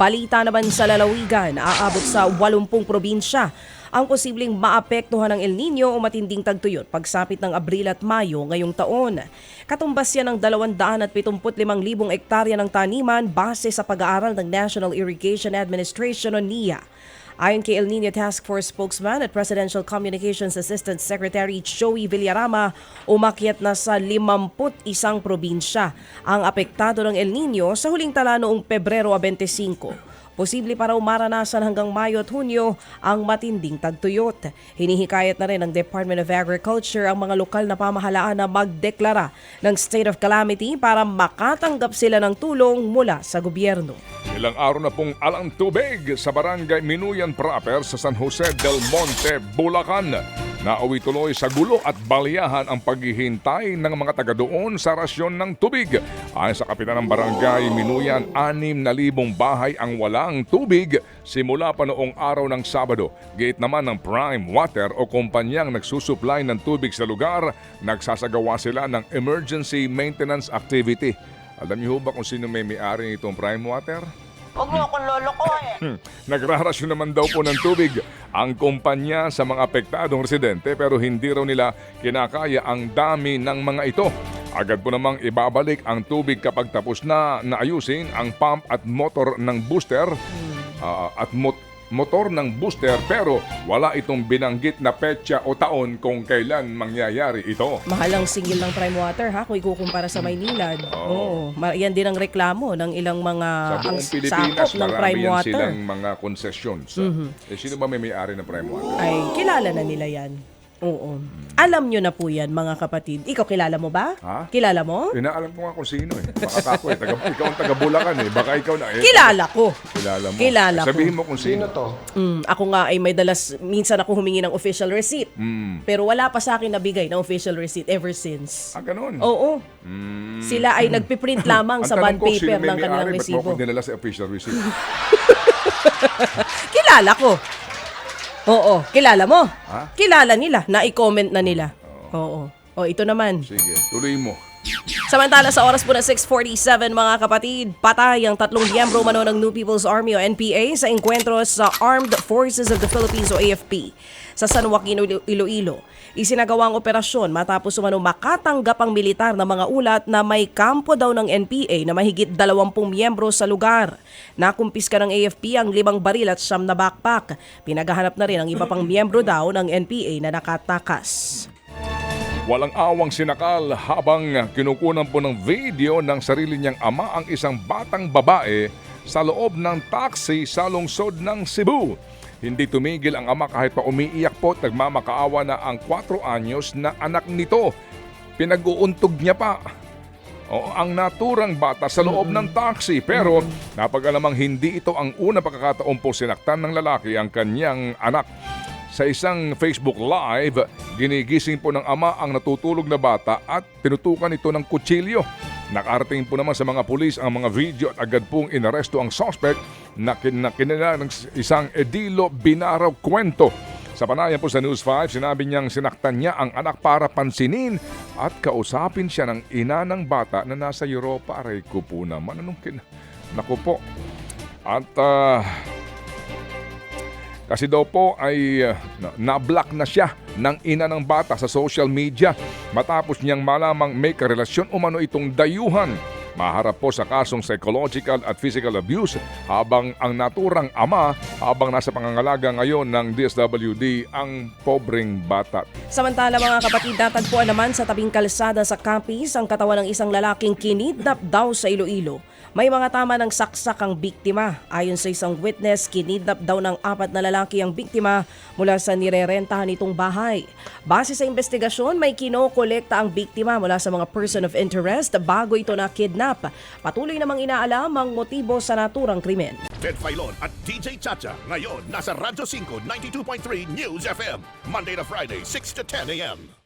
balita naman sa lalawigan, aabot sa 80 probinsya ang posibleng maapektuhan ng El Nino o matinding tagtuyot pagsapit ng Abril at Mayo ngayong taon. Katumbas yan ng 275,000 ektarya ng taniman base sa pag-aaral ng National Irrigation Administration o NIA. Ayon kay El Nino Task Force spokesman at Presidential Communications Assistant Secretary Joey Villarama, umakyat na sa 51 probinsya ang apektado ng El Nino sa huling tala noong Pebrero 25. Posible para umaranasan hanggang Mayo at Hunyo ang matinding tagtuyot. Hinihikayat na rin ng Department of Agriculture ang mga lokal na pamahalaan na magdeklara ng state of calamity para makatanggap sila ng tulong mula sa gobyerno. Ilang araw na pong alang tubig sa barangay Minuyan Proper sa San Jose del Monte, Bulacan. Nauwi tuloy sa gulo at baliyahan ang paghihintay ng mga taga doon sa rasyon ng tubig. Ayon sa kapitan ng barangay Minuyan, 6,000 bahay ang walang tubig simula pa noong araw ng Sabado. Gate naman ng Prime Water o kumpanyang nagsusupply ng tubig sa lugar, nagsasagawa sila ng emergency maintenance activity. Alam niyo ba kung sino may may-ari nitong Prime Water? Mo akong lolokohin. Hmm. Nagrarasyon naman daw po ng tubig ang kumpanya sa mga apektadong residente pero hindi raw nila kinakaya ang dami ng mga ito. Agad po namang ibabalik ang tubig kapag tapos na naayusin ang pump at motor ng booster ah, at mot- motor ng booster pero wala itong binanggit na petsa o taon kung kailan mangyayari ito. Mahal ang single ng Prime Water ha kung ikukumpara sa Maynila. Oo. Ma- yan din ang reklamo ng ilang mga Sa ang Pilipinas, ng Prime Water. silang mga concessions. Eh, sino ba may may-ari ng Prime Water? Ay, kilala na nila yan. Oo. Alam nyo na po yan, mga kapatid. Ikaw, kilala mo ba? Ha? Kilala mo? Inaalam ko nga kung sino eh. Baka ako eh. Taga, ikaw ang taga Bulacan eh. Baka ikaw na eh. Kilala ko. Kilala mo. Kilala ko. Sabihin mo kung sino. Mm, ako nga ay may dalas, minsan ako humingi ng official receipt. Mm. Pero wala pa sa akin nabigay ng official receipt ever since. Ah, ganun. Oo. Mm. Sila ay nagpiprint lamang Ang sa bond tanong ko, sino paper may ng kanilang may-ari? Ba't mo resibo. ako dinala sa official receipt? Kilala ko. Oo, kilala mo. Ha? Kilala nila, na-comment na nila. Oo. O, ito naman. Sige, tuloy mo. Samantala sa oras po na 6.47 mga kapatid, patay ang tatlong miyembro mano ng New People's Army o NPA sa engkwentro sa Armed Forces of the Philippines o AFP sa San Joaquin, Ilo- Iloilo. Isinagawa ang operasyon matapos umano makatanggap ang militar na mga ulat na may kampo daw ng NPA na mahigit 20 miyembro sa lugar. Nakumpiska ng AFP ang limang baril at siyam na backpack. Pinaghahanap na rin ang iba pang miyembro daw ng NPA na nakatakas. Walang awang sinakal habang kinukunan po ng video ng sarili niyang ama ang isang batang babae sa loob ng taxi sa lungsod ng Cebu. Hindi tumigil ang ama kahit pa umiiyak po at nagmamakaawa na ang 4 anyos na anak nito. Pinag-uuntog niya pa. O, ang naturang bata sa loob ng taxi pero napag-alamang hindi ito ang una pagkakataon po sinaktan ng lalaki ang kanyang anak. Sa isang Facebook Live, ginigising po ng ama ang natutulog na bata at tinutukan ito ng kutsilyo. Nakarating po naman sa mga pulis ang mga video at agad pong inaresto ang suspect na kin- na kinila ng isang Edilo Binaraw kwento. Sa panayan po sa News 5, sinabi niyang sinaktan niya ang anak para pansinin at kausapin siya ng ina ng bata na nasa Europa. Aray ko po naman. Anong kin... Naku po. At ah, kasi daw po ay uh, na- na-block na siya ng ina ng bata sa social media matapos niyang malamang may karelasyon umano itong dayuhan. Maharap po sa kasong psychological at physical abuse habang ang naturang ama habang nasa pangangalaga ngayon ng DSWD ang pobreng bata. Samantala mga kapatid, natagpuan naman sa tabing kalsada sa Capiz ang katawan ng isang lalaking kinidnap daw sa Iloilo. May mga tama ng saksak ang biktima. Ayon sa isang witness, kinidnap daw ng apat na lalaki ang biktima mula sa nirerentahan nitong bahay. Base sa investigasyon, may kinokolekta ang biktima mula sa mga person of interest bago ito na kidnap. Patuloy namang inaalam ang motibo sa naturang krimen. Ted Filon at DJ Chacha. Ngayon, nasa Radyo 5, 92.3 News FM. Monday to Friday, 6 to 10 a.m.